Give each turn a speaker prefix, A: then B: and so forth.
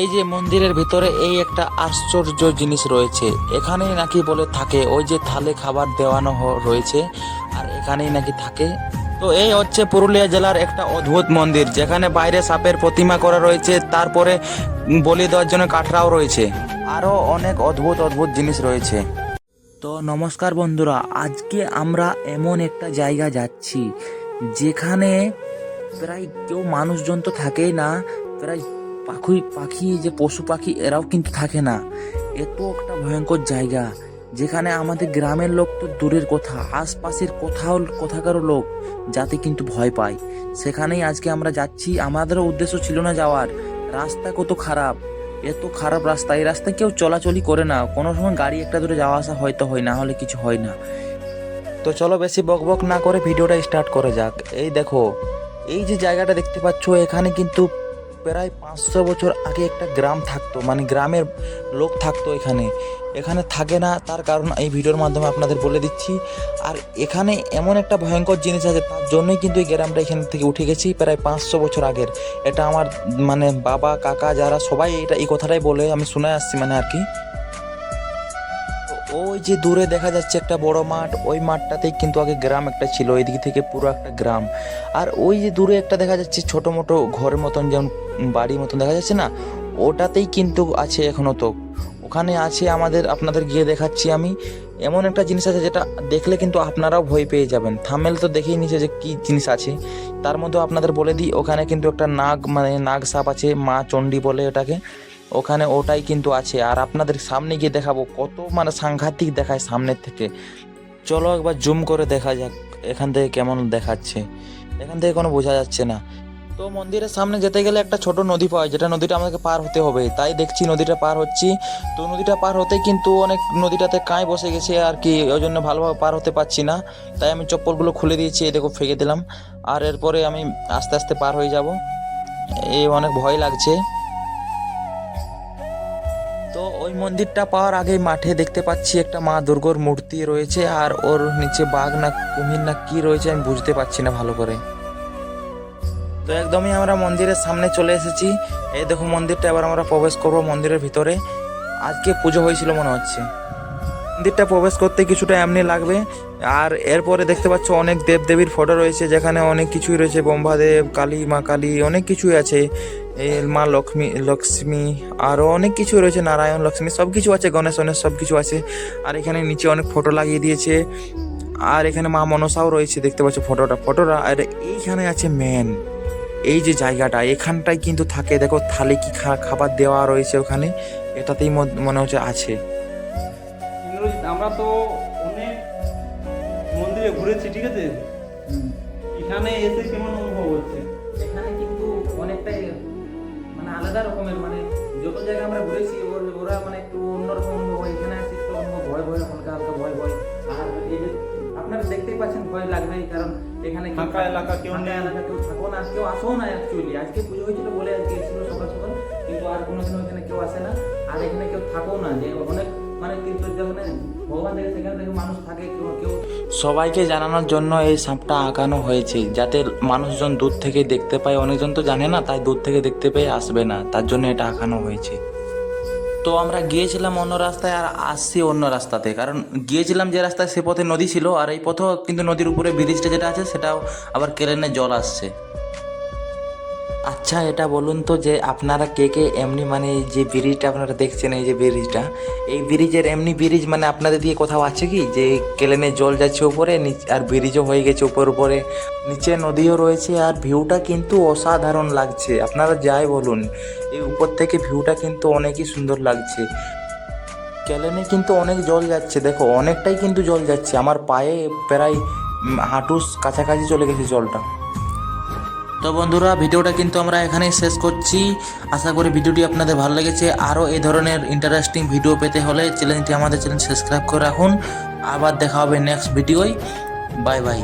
A: এই যে মন্দিরের ভিতরে এই একটা আশ্চর্য জিনিস রয়েছে। এখানেই নাকি বলে থাকে, ওই যে থালে খাবার দেওয়ানো রয়েছে, আর এখানেই নাকি থাকে। তো এই হচ্ছে পুরুলিয়া জেলার একটা অদ্ভুত মন্দির, যেখানে বাইরে সাপের প্রতিমা করা রয়েছে, তারপরে বলি দেওয়ার জন্য কাঠরাও রয়েছে। আরও অনেক অদ্ভুত অদ্ভুত জিনিস রয়েছে। তো নমস্কার বন্ধুরা, আজকে আমরা এমন একটা জায়গা যাচ্ছি, যেখানে প্রায় কেউ মানুষজন তো থাকেই না, প্রায় পাখি পাখি, যে পশু পাখি, এরাও কিন্তু থাকে না। এত একটা ভয়ঙ্কর জায়গা, যেখানে আমাদের গ্রামের লোক তো দূরের কথা, আশপাশের কোথাও, কোথাকারও লোক যাতে কিন্তু ভয় পায়। সেখানেই আজকে আমরা যাচ্ছি, আমাদেরও উদ্দেশ্য ছিল না যাওয়ার। রাস্তা কত খারাপ, এত খারাপ রাস্তা, এই রাস্তায় কেউ চলাচলই করে না। কোনো সময় গাড়ি একটা দূরে যাওয়া আসা হয়তো হয়, না হলে কিছু হয় না। তো চলো বেশি বক বক না করে ভিডিওটা স্টার্ট করে যাক। এই দেখো, এই যে জায়গাটা দেখতে পাচ্ছ, এখানে কিন্তু প্রায় পাঁচশো বছর আগে একটা গ্রাম থাকতো মানে গ্রামের লোক থাকতো এখানে। এখানে থাকে না, তার কারণ এই ভিডিওর মাধ্যমে আপনাদের বলে দিচ্ছি। আর এখানে এমন একটা ভয়ঙ্কর জিনিস আছে, তার জন্যই কিন্তু এই গ্রামটা এখান থেকে উঠে গেছি প্রায় পাঁচশো বছর আগের। এটা আমার মানে বাবা, কাকা, যারা সবাই এটা এই কথাটাই বলে, আমি শুনে আসছি মানে আর কি। ওই যে দূরে দেখা যাচ্ছে একটা বড় মাঠ, ওই মাঠটাতেই কিন্তু আগে গ্রাম একটা ছিল এদিক থেকে পুরো একটা গ্রাম। আর ওই যে দূরে একটা দেখা যাচ্ছে ছোট মোটো ঘরের মতন যেমন বাড়ির মতন দেখা যাচ্ছে না, ওটাতেই কিন্তু আছে এখনও তো। ওখানে আছে আমাদের, আপনাদের গিয়ে দেখাচ্ছি আমি। এমন একটা জিনিস আছে যেটা দেখলে কিন্তু আপনারাও ভয় পেয়ে যাবেন। থামেল তো দেখেই নিছে যে কি জিনিস আছে। তার মধ্যে আপনাদের বলে দিই, ওখানে কিন্তু একটা নাগ মানে নাগ সাপ আছে, মা চণ্ডী বলে ওটাকে। ওখানে ওটাই কিন্তু আছে। আর আপনাদের সামনে গিয়ে দেখাবো, কত মানে সাংঘাতিক দেখায় সামনের থেকে। চলো একবার জুম করে দেখা যাক, এখান থেকে কেমন দেখাচ্ছে। এখান থেকে কোনো বোঝা যাচ্ছে না। তো মন্দিরের সামনে যেতে গেলে একটা ছোট নদী পাওয়া যেটা নদীটা আমাকে পার হতে হবে। তাই দেখছি নদীটা পার হচ্ছি। তো নদীটা পার হতে কিন্তু অনেক নদীটাতে কাঁই বসে গেছে আর কি, ওই জন্য ভালোভাবে পার হতে পারছি না। তাই আমি চপ্পলগুলো খুলে দিয়েছি, এই দেখো ফেঁকে দিলাম। আর এরপরে আমি আস্তে আস্তে পার হয়ে যাব। এই অনেক ভয় লাগছে। ওই মন্দিরটা পাওয়ার আগেই মাঠে দেখতে পাচ্ছি একটা মা দুর্গর মূর্তি রয়েছে আর ওর নিচে বাঘ না কুমির না কি রয়েছে আমি বুঝতে পারছি না ভালো করে। তো একদমই আমরা মন্দিরের সামনে চলে এসেছি। এই দেখো মন্দিরটা, এবার আমরা প্রবেশ করব মন্দিরের ভিতরে। আজকে পুজো হয়েছিল মনে হচ্ছে। মন্দিরটা প্রবেশ করতে কিছুটা এমনি লাগবে। আর এরপরে দেখতে পাচ্ছ অনেক দেবদেবীর ফটো রয়েছে, যেখানে অনেক কিছুই রয়েছে। ব্রহ্মাদেব, কালী, মা কালী, অনেক কিছুই আছে। মা লক্ষ্মী লক্ষ্মী আরও অনেক কিছু রয়েছে নারায়ণ লক্ষ্মী সব কিছু আছে গণেশ গণেশ সব কিছু আছে। আর এখানে নিচে অনেক ফটো লাগিয়ে দিয়েছে। আর এখানে মা মনসাও রয়েছে দেখতে পাচ্ছ ফটোটা ফটোটা। আর এইখানে আছে মেন এই যে জায়গাটা এখানটাই কিন্তু থাকে দেখো থালে কি খাবার দেওয়া রয়েছে ওখানে এটাতেই মনে হচ্ছে আছে।
B: আমরা তো অনেক মন্দিরে ঘুরেছি ঠিক আছে? এখানে এসে কেমন অনুভব হচ্ছে?
C: আলাদা রকমের মানে যত জায়গায় আমরা ঘুরেছি ওরা মানে একটু অন্যরকম এখানে আছে একটু অন্য ভয় ভয় হালকা হালকা ভয় ভয়। আর এই যে আপনারা দেখতেই পাচ্ছেন ভয় লাগবেই কারণ এখানে
B: ফাঁকা এলাকা কেউ
C: ফাঁকা। এলাকা কেউ থাকো না কেউ আসো না অ্যাকচুয়ালি আজকে পুজো হয়েছিল বলে আজকে এসেছিল সকাল সকাল কিন্তু আর কোনোদিনও এখানে কেউ আসে না। আর এখানে কেউ থাকো না যে অনেক মানে
A: সবাইকে জানানোর জন্য এই সাপটা আঁকানো হয়েছে, যাতে মানুষজন দূর থেকে দেখতে পায়। অনেকজন তো জানে না, তাই দূর থেকে দেখতে পেয়ে আসবে না। তার জন্য এটা আঁকানো হয়েছে। তো আমরা গিয়েছিলাম অন্য রাস্তায় আর আসছি অন্য রাস্তাতে। কারণ গিয়েছিলাম যে রাস্তায়, সে পথে নদী ছিল, আর এই পথেও কিন্তু নদীর উপরে ব্রিজটা যেটা আছে, সেটাও আবার কেলেনে জল আসছে। আচ্ছা এটা বলুন তো যে আপনারা কে কে এমনি মানে যে ব্রিজটা আপনারা দেখছেন, এই যে ব্রিজটা, এই ব্রিজের এমনি ব্রিজ মানে আপনাদের দিয়ে কোথাও আছে কি? যে কেলেনে জল যাচ্ছে উপরে আর ব্রিজও হয়ে গেছে উপর উপরে। নিচে নদীও রয়েছে, আর ভিউটা কিন্তু অসাধারণ লাগছে। আপনারা যাই বলুন, এই উপর থেকে ভিউটা কিন্তু অনেকই সুন্দর লাগছে। কেলেনে কিন্তু অনেক জল যাচ্ছে, দেখো, অনেকটাই কিন্তু জল যাচ্ছে। আমার পায়ে প্রায় হাঁটুস কাছাকাছি চলে গেছে জলটা। তো বন্ধুরা, ভিডিওটা কিন্তু আমরা এখানেই শেষ করছি। আশা করি ভিডিওটি আপনাদের ভালো লেগেছে। আরও এই ধরনের ইন্টারেস্টিং ভিডিও পেতে হলে চ্যানেলটি আমাদের চ্যানেল সাবস্ক্রাইব করে রাখুন। আবার দেখা হবে নেক্সট ভিডিওয় বাই বাই